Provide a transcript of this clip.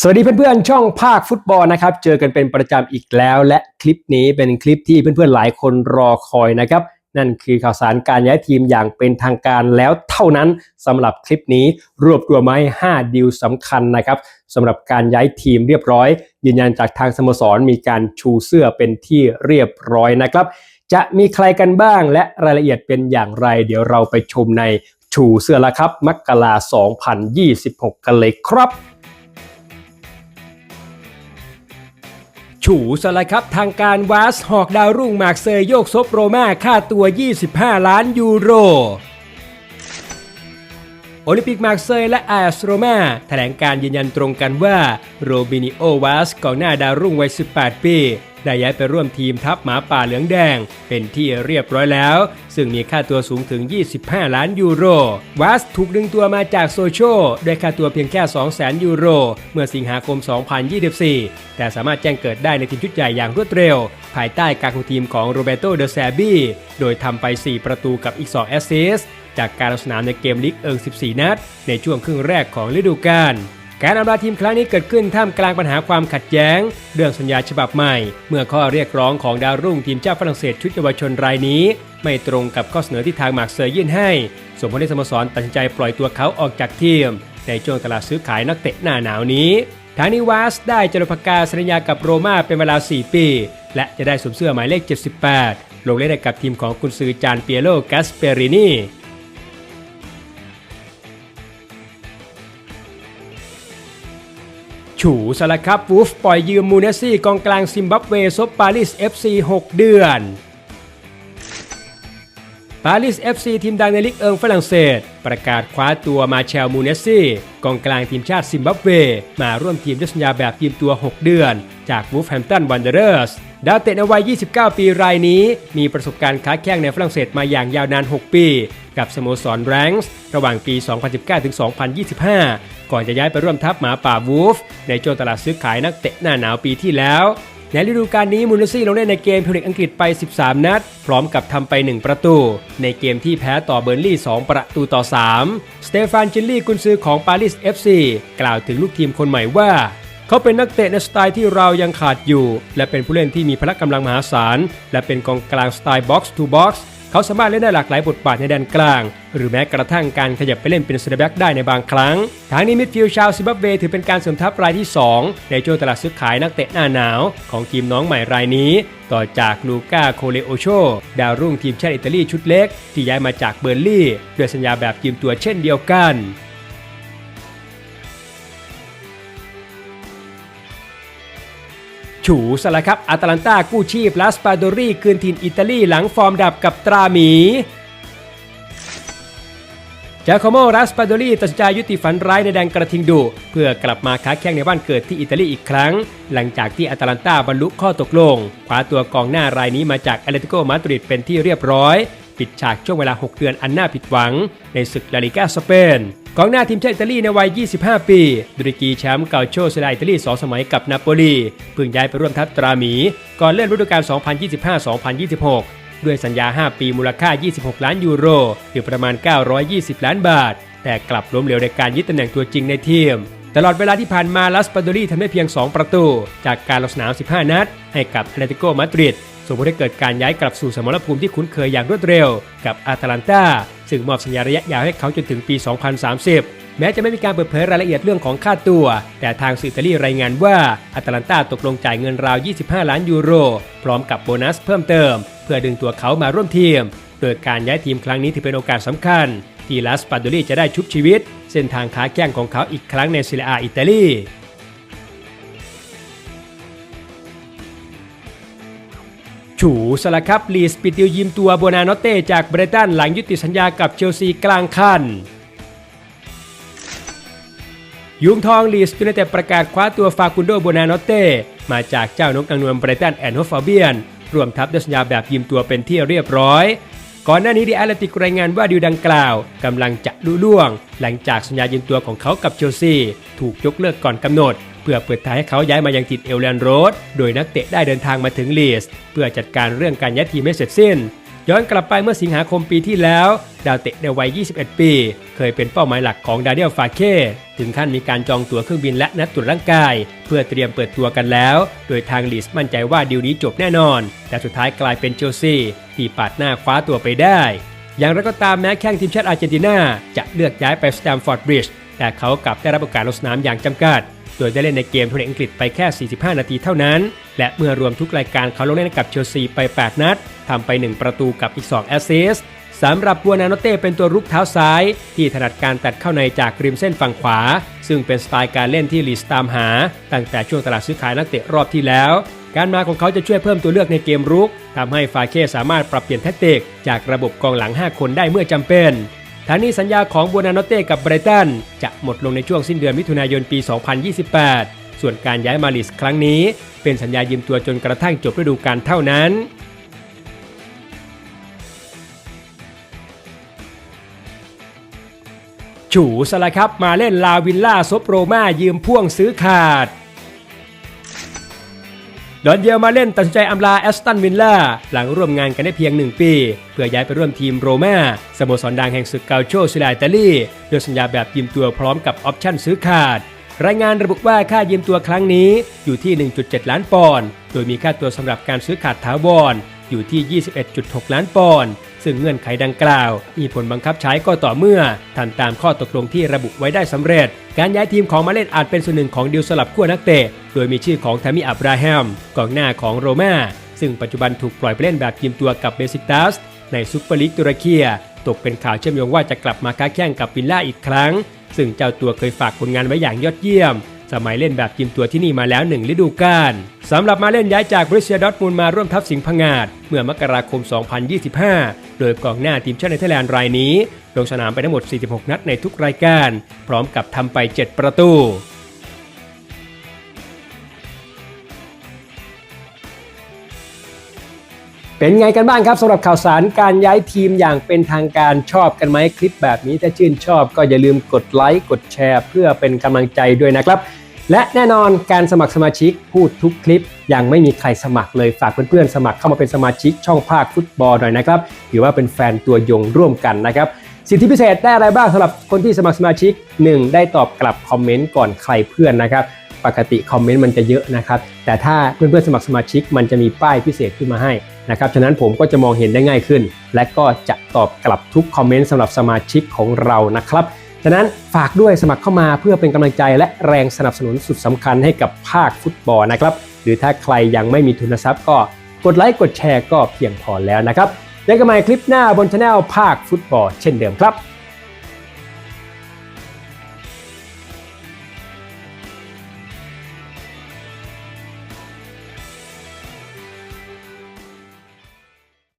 สวัสดีเพื่อนๆ ช่องภาคฟุตบอลนะครับ เจอกันเป็นประจำอีกแล้ว และคลิปนี้เป็นคลิปที่เพื่อนๆหลายคนรอคอยนะครับ นั่นคือข่าวสารการย้ายทีมอย่างเป็นทางการแล้วเท่านั้นสำหรับคลิปนี้รวบรวมมาให้5ดีลสำคัญนะครับสำหรับการย้ายทีมเรียบร้อย ยืนยันจากทางสโมสรมีการชูเสื้อเป็นที่เรียบร้อยนะครับ จะมีใครกันบ้างและรายละเอียดเป็นอย่างไร เดี๋ยวเราไปชมในชูเสื้อละครับมกรา2026 กันเลยครับ ฉูสไลครับทางการวาสหอกดาวรุ่งมาร์กเซยโยกซบโรมาค่าตัว 25 ล้านยูโร โอลิมปิกมาร์กเซยและอาสโรมาแถลงการยืนยันตรงกันว่าโรบินิโอวาสกองหน้าดาวรุ่งวัย 18 ปี ได้ย้ายไปร่วมทีมทัพหมาป่าเหลืองแดง เป็นที่เรียบร้อยแล้ว ซึ่งมีค่าตัวสูงถึง 25 ล้านยูโรวาสถูกดึงตัวมาจากโซโชด้วยค่าตัวเพียงแค่ 200,000 ยูโร เมื่อสิงหาคม 2024 แต่สามารถแจ้งเกิดได้ในทีมชุดใหญ่อย่างรวดเร็ว ภายใต้การคุมทีมของโรเบโตเดอแซบี้โดยทำไป 4 ประตูกับอีก 2 แอสซิสต์จากการลงสนามในเกมลีกเอิง 14 นัด ในช่วงครึ่งแรกของฤดูกาล การอำลาทีมครั้งนี้เกิดขึ้นท่ามกลางปัญหาความขัดแย้ง เรื่องสัญญาฉบับใหม่ เมื่อข้อเรียกร้องของดาวรุ่งทีมชาติฝรั่งเศสชุดเยาวชนรายนี้ ไม่ตรงกับข้อเสนอที่ทางมาร์กเซยยื่นให้ส่งผลให้สโมสรตัดสินใจปล่อยตัวเขาออกจากทีม ในช่วงตลาดซื้อขายนักเตะหน้าหนาวนี้ทางนิวาสได้จดประกาศสัญญากับโรม่าเป็นเวลา 4 ปี และจะได้สวมเสื้อหมายเลข 78 ลงเล่นให้กับทีมของกุนซือจานเปียโลกาสเปรินี ฉูสละครับวูฟปล่อยยืมมูเนซี่กองกลางซิมบับเวซบปารีส FC 6 เดือน ปารีส FC ทีมดังในลีกเอิงฝรั่งเศส ประกาศคว้าตัวมาเชลมูเนซี่กองกลางทีมชาติซิมบับเว มาร่วมทีมด้วยสัญญาแบบทีมตัว 6 เดือน จากวูฟแฮมตันวันเดอร์สดาวเตะในวัย 29 ปีรายนี้ มีประสบการณ์ค้าแข่งในฝรั่งเศสมาอย่างยาวนาน 6 ปี กับสโมสรแรงส์ระหว่างปี 2019 ถึง 2025 ก่อนจะย้ายไปร่วมทัพหมาป่าวูฟในช่วงตลาดซื้อขายนักเตะหน้าหนาวปีที่แล้ว ในฤดูกาลนี้มูนซี่ลงเล่นในเกมพิลิกอังกฤษไป 13 นัด พร้อมกับทำไป 1 ประตู ในเกมที่แพ้ต่อเบอร์ลี่ 2 ประตูต่อ 3 สเตฟานจิลลี่กุนซือของปารีส FC กล่าวถึงลูกทีมคนใหม่ว่า เขาเป็นนักเตะในสไตล์ที่เรายังขาดอยู่ และเป็นผู้เล่นที่มีพละกำลังมหาศาล และเป็นกองกลางสไตล์บ็อกซ์ทูบ็อกซ์ เขาสามารถเล่นได้หลากหลายบทบาทในแดนกลาง หรือแม้กระทั่งการขยับไปเล่นเป็นเซนเตอร์แบ็กได้ในบางครั้ง ทางนี้มิดฟิลด์ชาวซิมบับเวถือเป็นการเสริมทัพรายที่ 2 ในช่วงตลาดซื้อขายนักเตะหน้าหนาว ของทีมน้องใหม่รายนี้ ต่อจากลูก้าโคเลโอโชดาวรุ่งทีมชาติอิตาลีชุดเล็ก ที่ย้ายมาจากเบอร์ลี่ด้วยสัญญาแบบทีมตัวเช่นเดียวกัน ฉูสละครับอาตาลันตากู้ชีพลาสปาโดรีคืนถิ่นอิตาลีหลังฟอร์มดับกับตราหมีจาโคโมรัสปาโดรีตัดสินใจยุติฝันร้ายในแดนกระทิงดุเพื่อกลับมาค้าแข่งในบ้านเกิดที่อิตาลีอีกครั้ง หลังจากที่อาตาลันตาบรรลุข้อตกลงคว้าตัวกองหน้ารายนี้มาจากแอตเลติโกมาดริดเป็นที่เรียบร้อย ปิดฉากช่วงเวลา 6 เดือนอันน่าผิดหวัง ในศึกลาลิกาสเปนกองหน้าทีมชาติอิตาลีในวัย 25 ปีดุริกีแชมป์เกาโชเซดาอิตาลี 2 สมัยกับนาโปลีเพิ่งย้ายไปร่วมทัพตราหมี ก่อนเล่นฤดูกาล 2025-2026 ด้วยสัญญา 5 ปีมูลค่า 26 ล้านยูโรหรือประมาณ 920 ล้านบาท แต่กลับล้มเหลวในการยึดตำแหน่งตัวจริงในทีมตลอดเวลาที่ผ่านมาลัสปาโดรีทำได้เพียง 2 ประตู จากการลงสนาม 15 นัด ให้กับแอตเลติโกมาดริด ส่งผลให้เกิดการย้ายกลับสู่สมรภูมิที่คุ้นเคยอย่างรวดเร็ว กับอาตาลันตาซึ่งมอบสัญญาระยะยาวให้เขาจนถึงปี 2030 แม้จะไม่มีการเปิดเผยรายละเอียดเรื่องของค่าตัว แต่ทางสื่ออิตาลีรายงานว่าอาตาลันตาตกลงจ่ายเงินราว 25 ล้านยูโร พร้อมกับโบนัสเพิ่มเติม เพื่อดึงตัวเขามาร่วมทีม โดยการย้ายทีมครั้งนี้ถือเป็นโอกาสสำคัญที่ลาสปาโดรีจะได้ชุบชีวิต เส้นทางขาแข้งของเขาอีกครั้งในซีเรียอาอิตาลี ฉูสละครับลีสปิดดิวยิมตัวโบนาโนเต้จากเบรตันหลังยุติสัญญากับเชลซีกลางคันยุงทองลีสยูไนเต็ดประกาศคว้าตัวฟากุนโดโบนาโนเต้มาจากเจ้านกนางนวลเบรตันแอนโฮฟาเบียน รวมทัพด้วยสัญญาแบบยิมตัวเป็นที่เรียบร้อย ก่อนหน้านี้ดีแอตเลติกรายงานว่าดิวดังกล่าวกำลังจะลุล่วง หลังจากสัญญายืมตัวของเขากับเชลซี ถูกยกเลิกก่อนกำหนด พื่อเปิดทางให้เขาย้ายมายังติดเอลแลนโรด โดยนักเตะได้เดินทางมาถึงลีสเพื่อจัดการเรื่องการย้ายทีมให้เสร็จสิ้น ย้อนกลับไปเมื่อสิงหาคมปีที่แล้ว ดาวเตะในวัย 21 ปี เคยเป็นเป้าหมายหลักของดาเนียลฟาเคถึงขั้นมีการจองตั๋วเครื่องบินและนัดตรวจร่างกาย เพื่อเตรียมเปิดตัวกันแล้ว โดยทางลีสมั่นใจว่าดีลนี้จบแน่นอน แต่สุดท้ายกลายเป็นเชลซีที่ปาดหน้าคว้าตัวไปได้ อย่างไรก็ตามแม้แข้งทีมชาติอาร์เจนตินาจะเลือกย้ายไปสแตมฟอร์ดบริดจ์แต่เขากลับได้รับโอกาสลงสนามอย่างจำกัด โดยได้เล่นในเกมทัวร์นาเมนต์อังกฤษไปแค่ 45 นาทีเท่านั้น และเมื่อรวมทุกรายการเขาลงเล่นกับเชลซีไป 8 นัดทำไป 1 ประตูกับอีก 2 แอสซิสต์สำหรับบัวนาโนเต้เป็นตัวรุกเท้าซ้าย ที่ถนัดการตัดเข้าในจากริมเส้นฝั่งขวา ซึ่งเป็นสไตล์การเล่นที่ลีสตามหา ตั้งแต่ช่วงตลาดซื้อขายนักเตะรอบที่แล้ว การมาของเขาจะช่วยเพิ่มตัวเลือกในเกมรุกทำให้ฟาเค่สามารถปรับเปลี่ยนแทคติก จากระบบกองหลัง 5 คนได้เมื่อจำเป็น ทางนี้สัญญาของบัวนาโนเต้กับไบรตันจะหมดลงในช่วงสิ้นเดือนมิถุนายนปี 2028 ส่วนการย้ายมาลิสครั้งนี้ เป็นสัญญายืมตัวจนกระทั่งจบฤดูกาลเท่านั้นฉูสละครับมาเล่นลาวิลล่าซบโรมายืมพ่วงซื้อขาด ดอนเดียวมาเล่นตัดสินใจอำลาแอสตันวิลล่าหลังร่วมงานกันได้เพียง 1 ปี เพื่อย้ายไปร่วมทีมโรม่าสโมสรดังแห่งศึกเกาโชสุดาอิตาลีโดยสัญญาแบบยืมตัวพร้อมกับออปชั่นซื้อขาด รายงานระบุว่าค่ายืมตัวครั้งนี้อยู่ที่ 1.7 ล้านปอนด์โดยมีค่าตัวสำหรับการซื้อขาดถาวรอยู่ที่ 21.6 ล้านปอนด์ ซึ่งเงื่อนไขดังกล่าว มีผลบังคับใช้ก็ต่อเมื่อทำตามข้อตกลงที่ระบุไว้ได้สำเร็จ การย้ายทีมของมาเล่นอาจเป็นส่วนหนึ่งของดีลสลับขั้วนักเตะ โดยมีชื่อของทามิอับราฮัมกองหน้าของโรม่าซึ่งปัจจุบันถูกปล่อยไปเล่นแบบทีมตัวกับเบซิตัสในซุปเปอร์ลีกตุรกีตกเป็นข่าวเชื่อมโยงว่าจะกลับมาค้าแข่งกับวิลล่าอีกครั้ง ซึ่งเจ้าตัวเคยฝากผลงานไว้อย่างยอดเยี่ยม สมัยเล่นแบบทีมตัวที่นี่มาแล้วหนึ่งฤดูกาลสำหรับมาเล่นย้ายจากบริเซียดอทมูลมาร่วมทัพสิงห์พังงาดเมื่อมกราคม 2025 โดยกองหน้าทีมชาติเนเธอร์แลนด์รายนี้ ลงสนามไปทั้งหมด 46 นัดในทุกรายการ พร้อมกับทำไป 7 ประตูเป็นไงกันบ้างครับสำหรับข่าวสารการย้ายทีมอย่างเป็นทางการชอบกันไหมคลิปแบบนี้ถ้าชื่นชอบก็อย่าลืมกดไลค์กดแชร์ เพื่อเป็นกำลังใจด้วยนะครับ และแน่นอนการสมัครสมาชิกพูดทุกคลิป ยังไม่มีใครสมัครเลยฝากเพื่อนๆสมัครเข้ามาเป็นสมาชิกช่องภาคฟุตบอลหน่อยนะครับถือว่าเป็นแฟนตัวยงร่วมกันนะครับสิทธิพิเศษได้อะไรบ้างสำหรับคนที่สมัครสมาชิก 1 ได้ตอบกลับคอมเมนต์ก่อนใครเพื่อนนะครับปกติคอมเมนต์มันจะเยอะนะครับแต่ถ้าเพื่อนๆสมัครสมาชิกมันจะมีป้ายพิเศษขึ้นมาให้นะครับฉะนั้นผมก็จะมองเห็นได้ง่ายขึ้น และก็จะตอบกลับทุกคอมเมนต์สำหรับสมาชิกของเรานะครับ ฉะนั้นฝากด้วยสมัครเข้ามาเพื่อเป็นกำลังใจและแรงสนับสนุนสุดสำคัญให้กับภาคฟุตบอลนะครับ หรือถ้าใครยังไม่มีทุนทรัพย์ก็กดไลค์กดแชร์ก็เพียงพอแล้วนะครับเจอกันใหม่คลิปหน้าบนช anel ภาคฟุตบอลเช่นเดิมครับ